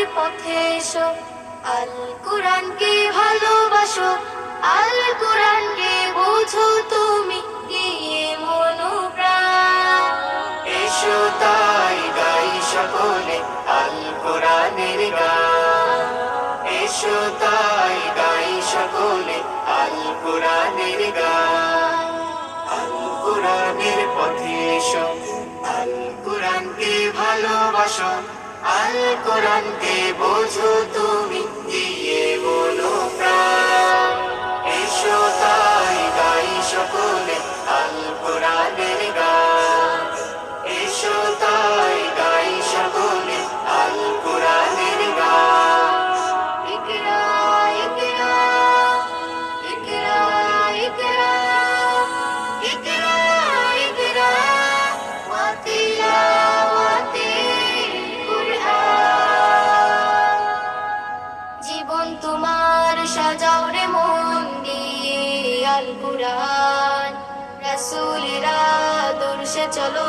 হকের পথে এসো। আল কোরআনকে ভালোবাসো, আল কোরআনকে বুঝো তুমি দিয়ে মনোপ্রাণ? এসো তাই গাই সকলে আল কোরআনের গান। এসো তাই গাই সকলে আল কোরআনের গান। আল কোরআনের পথে এসো, আল কোরআনকে ভালোবাসো আল কোরআনকে বোঝো তুমি। তোমার সাজাও রে মন দিয়ে আল কুরআন রাসূলের আদর্শে চলো।